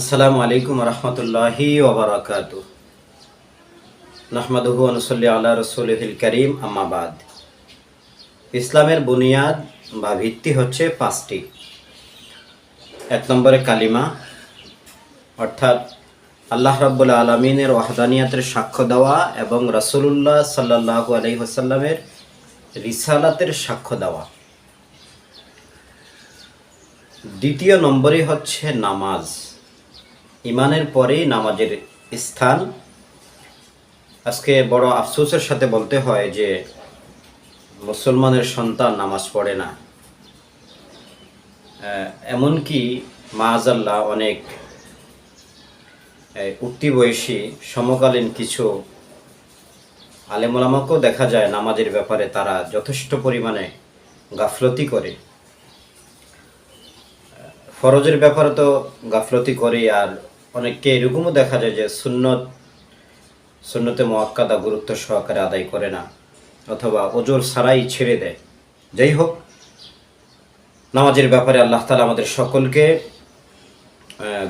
আসসালামু আলাইকুম রহমতুল্লাহি ওবরাকাত নাহমাদুহু আনুসল্লি আল্লাহ রসুলহিল করিম আমাবাদ ইসলামের বুনিয়াদ বা ভিত্তি হচ্ছে পাঁচটি। এক নম্বরে কালিমা, অর্থাৎ আল্লাহ রাব্বুল আলমিনের ওয়াহদানিয়াতের সাক্ষ্য দেওয়া এবং রসুল্লাহ সাল্লাহু আলহি হাসাল্লামের রিসালাতের সাক্ষ্য দেওয়া। দ্বিতীয় নম্বরে হচ্ছে নামাজ। ইমানের পরেই নামাজের স্থান। আজকে বড় আফসোসের সাথে বলতে হয় যে, মুসলমানের সন্তান নামাজ পড়ে না। এমনকি মাআজাল্লাহ অনেক উঠতি বয়সী সমকালীন কিছু আলেমুলামাকেও দেখা যায় নামাজের ব্যাপারে তারা যথেষ্ট পরিমাণে গাফলতি করে। ফরজের ব্যাপারে তো গাফলতি করে আর অনেককে এরকমও দেখা যায় যে সুন্নত, সুন্নতে মোয়াক্কাদা গুরুত্ব সহকারে আদায় করে না, অথবা ওজোর সারাই ছেড়ে দেয়। যাই হোক, নামাজের ব্যাপারে আল্লাহ তালা আমাদের সকলকে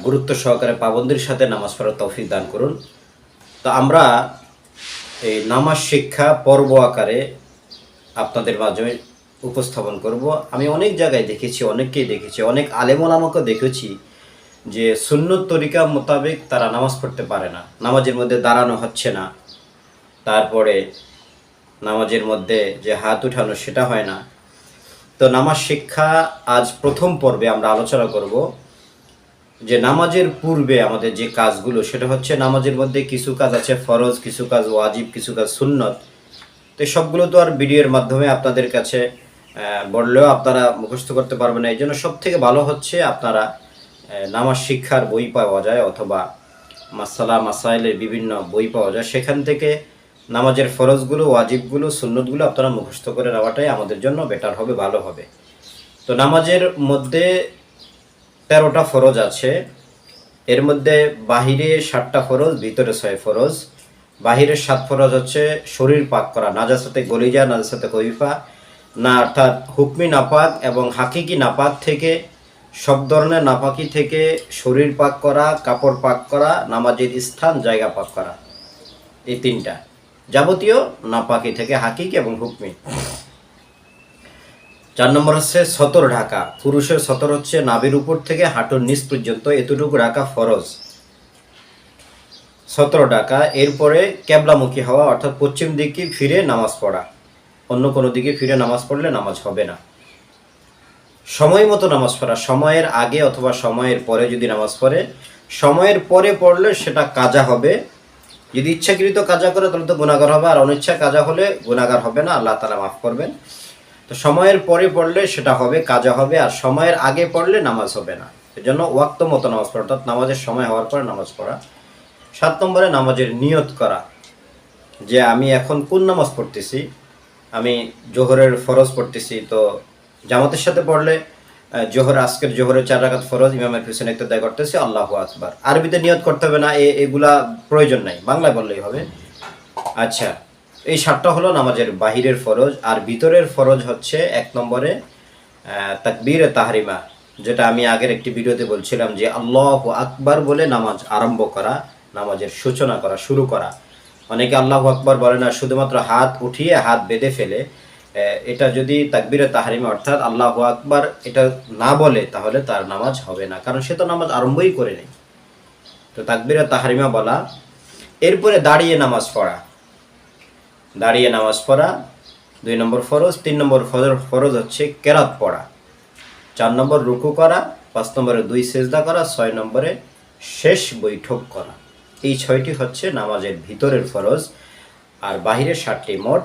গুরুত্ব সহকারে পাবন্দির সাথে নামাজ পড়ার তৌফিক দান করুন। তো আমরা এই নামাজ শিক্ষা পর্ব আকারে আপনাদের মাঝে উপস্থাপন করব। আমি অনেক জায়গায় দেখেছি, অনেককেই দেখেছি, অনেক আলেমোলামাকেও দেখেছি যে সুন্নত তরিকা মোতাবেক তারা নামাজ পড়তে পারে না। নামাজের মধ্যে দাঁড়ানো হচ্ছে না। তারপরে নামাজের মধ্যে যে হাত উঠানো সেটা হয় না। তো নামাজ শিক্ষা আজ প্রথম পর্বে আমরা আলোচনা করব। যে নামাজের পূর্বে আমাদের যে কাজগুলো, সেটা হচ্ছে নামাজের মধ্যে কিছু কাজ আছে ফরজ, কিছু কাজ ওয়াজিব, কিছু কাজ সুন্নত। তো সবগুলো তো আর ভিডিওর মাধ্যমে আপনাদের কাছে বললেও আপনারা মুখস্থ করতে পারবেন না। এই জন্য সব থেকে ভালো হচ্ছে আপনারা নামাজ শিক্ষার বই পাওয়া যায় অথবা মাসালা মাসাইলের বিভিন্ন বই পাওয়া যায়। সেখান থেকে নামাজের ফরজগুলো, ওয়াজিবগুলো, সুন্নতগুলো আপনারা মুখস্থ করে নেওয়াটাই আমাদের জন্য বেটার হবে, ভালো হবে। তো নামাজের মধ্যে তেরোটা ফরজ আছে। এর মধ্যে বাহিরে ষাটটা ফরজ, ভিতরে ছয় ফরজ। বাহিরের সাত ফরজ হচ্ছে শরীর পাক করা নাজার সাথে গলিজা নাজার নাজাসাতে কবিফা না, অর্থাৎ হুকমি নাপাক এবং হাকিকি নাপাক থেকে সব ধরনের নাপাকি থেকে শরীর পাক করা, কাপড় পাক করা, নামাজের স্থান, জায়গা পাক করা। এই তিনটা। যাবতীয় নাপাকি থেকে হাকিক এবং হুকমি। চার নম্বর হচ্ছে সতর ঢাকা। পুরুষের সতর হচ্ছে নাভির উপর থেকে হাঁটুর নিচ পর্যন্ত এতটুকু ঢাকা ফরজ। সতেরো টাকা এরপরে ক্যাবলামুখী হওয়া, অর্থাৎ পশ্চিম দিকে ফিরে নামাজ পড়া। অন্য কোনো দিকে ফিরে নামাজ পড়লে নামাজ হবে না। সময় মতো নামাজ পড়া, সময়ের আগে অথবা সময়ের পরে যদি নামাজ পড়ে, সময়ের পরে পড়লে সেটা কাজা হবে। যদি ইচ্ছাকৃত কাজা করে, তাহলে তো গুণাগার হবে, আর অনিচ্ছা কাজা হলে গুণাগার হবে না, আল্লাহ তালা মাফ করবেন। তো সময়ের পরে পড়লে সেটা হবে, কাজা হবে, আর সময়ের আগে পড়লে নামাজ হবে না। এজন্য ওয়াক্ত মতো নামাজ পড়া, অর্থাৎ নামাজের সময় হওয়ার পরে নামাজ পড়া। সাত নম্বরে নামাজের নিয়ত করা, যে আমি এখন কোন নামাজ পড়তেছি? আমি জোহরের ফরজ পড়তেছি, তো জামাতের সাথে পড়লে জোহর, আজকের জোহরের চার রাকাত ফরজ, ইমামের পিছনে ইত্যাদায় করতেছে, আল্লাহ আকবার। আরবিতে নিয়ত করতে হবে না এগুলা প্রয়োজন নাই। বাংলায় বললেই হবে। আচ্ছা এই সাতটা হলো নামাজের বাহিরের ফরজ, আর ভিতরের ফরজ হচ্ছে এক নম্বরে তাকবীর তাহারিমা, যেটা আমি আগের একটি ভিডিওতে বলছিলাম যে আল্লাহ আকবার বলে নামাজ আরম্ভ করা, নামাজের সূচনা করা, শুরু করা। অনেকে আল্লাহ আকবার বলে না, শুধুমাত্র হাত উঠিয়ে হাত বেঁধে ফেলে এটা যদি তাকবীরে তাহারিমা, অর্থাৎ আল্লাহ আকবার এটা না বলে, তাহলে তার নামাজ হবে না। কারণ সে তো নামাজ আরম্ভই করে নেই। তো তাকবীরে তাহারিমা বলা, এরপরে দাঁড়িয়ে নামাজ পড়া। দাঁড়িয়ে নামাজ পড়া, দুই নম্বর ফরজ, তিন নম্বর ফরজ ফরজ হচ্ছে কেরাত পড়া। চার নম্বর রুকু করা, পাঁচ নম্বরে দুই সেজদা করা, ছয় নম্বরে শেষ বৈঠক করা। এই ছয়টি হচ্ছে নামাজের ভিতরের ফরজ, আর বাহিরের ষাটটি মোট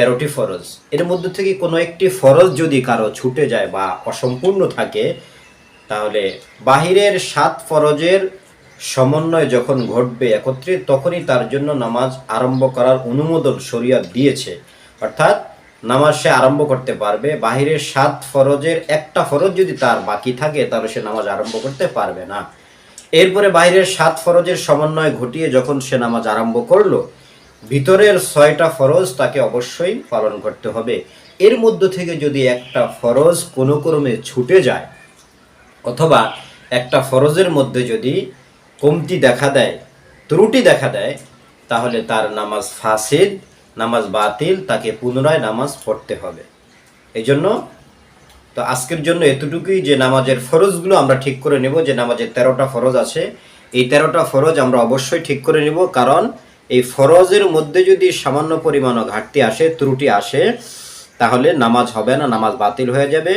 তেরোটি ফরজ। এর মধ্যে থেকে কোনো একটি ফরজ যদি কারও ছুটে যায় বা অসম্পূর্ণ থাকে, তাহলে বাহিরের সাত ফরজের সমন্বয় যখন ঘটবে একত্রে, তখনই তার জন্য নামাজ আরম্ভ করার অনুমোদন শরিয়ত দিয়েছে। অর্থাৎ নামাজ সে আরম্ভ করতে পারবে, বাহিরের সাত ফরজের একটা ফরজ যদি তার বাকি থাকে, তাহলে সে নামাজ আরম্ভ করতে পারবে না। এরপরে বাহিরের সাত ফরজের সমন্বয় ঘটিয়ে যখন সে নামাজ আরম্ভ করল ভিতরের ছয়টা ফরজ তাকে অবশ্যই পালন করতে হবে। এর মধ্য থেকে যদি একটা ফরজ কোনো ক্রমে ছুটে যায়, অথবা একটা ফরজের মধ্যে যদি কমতি দেখা দেয়, ত্রুটি দেখা দেয়, তাহলে তার নামাজ ফাসিদ, নামাজ বাতিল, তাকে পুনরায় নামাজ পড়তে হবে। এই জন্য তো আজকের জন্য এতটুকুই যে নামাজের ফরজগুলো আমরা ঠিক করে নেব, যে নামাজের তেরোটা ফরজ আছে, এই তেরোটা ফরজ আমরা অবশ্যই ঠিক করে নেব। কারণ এই ফরজের মধ্যে যদি সামান্য পরিমাণও ঘাটতি আসে, ত্রুটি আসে, তাহলে নামাজ হবে না, নামাজ বাতিল হয়ে যাবে।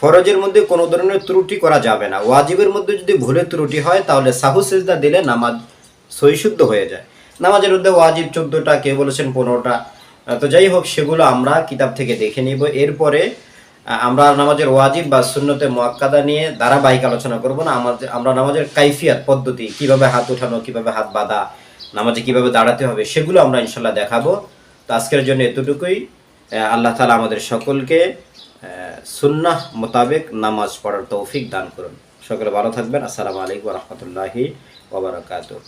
ফরজের মধ্যে কোনো ধরনের ত্রুটি করা যাবে না। ওয়াজিবের মধ্যে যদি ভুলে ত্রুটি হয়, তাহলে সাহু সেজদা দিলে নামাজ সহিশুদ্ধ হয়ে যায়। নামাজের মধ্যে ওয়াজিব চোদ্দোটা, কে বলেছেন পনেরোটা। তো যাই হোক, সেগুলো আমরা কিতাব থেকে দেখে নিব। এরপরে আমরা নামাজের ওয়াজিব বা শূন্যতে মোয়াক্কাদা নিয়ে ধারাবাহিক আলোচনা করব না। আমাদের আমরা নামাজের কাইফিয়াত পদ্ধতি, কীভাবে হাত উঠানো, কীভাবে হাত বাঁধা নামাজে কীভাবে দাঁড়াতে হবে সেগুলো আমরা ইনশাল্লাহ দেখাবো। তো আজকের জন্য এতটুকুই। আল্লাহ তালা আমাদের সকলকে সুন্নাহ মোতাবেক নামাজ পড়ার তৌফিক দান করুন। সকলে ভালো থাকবেন। আসসালামু আলাইকুম রহমতুল্লাহি ওবরাকাতুহ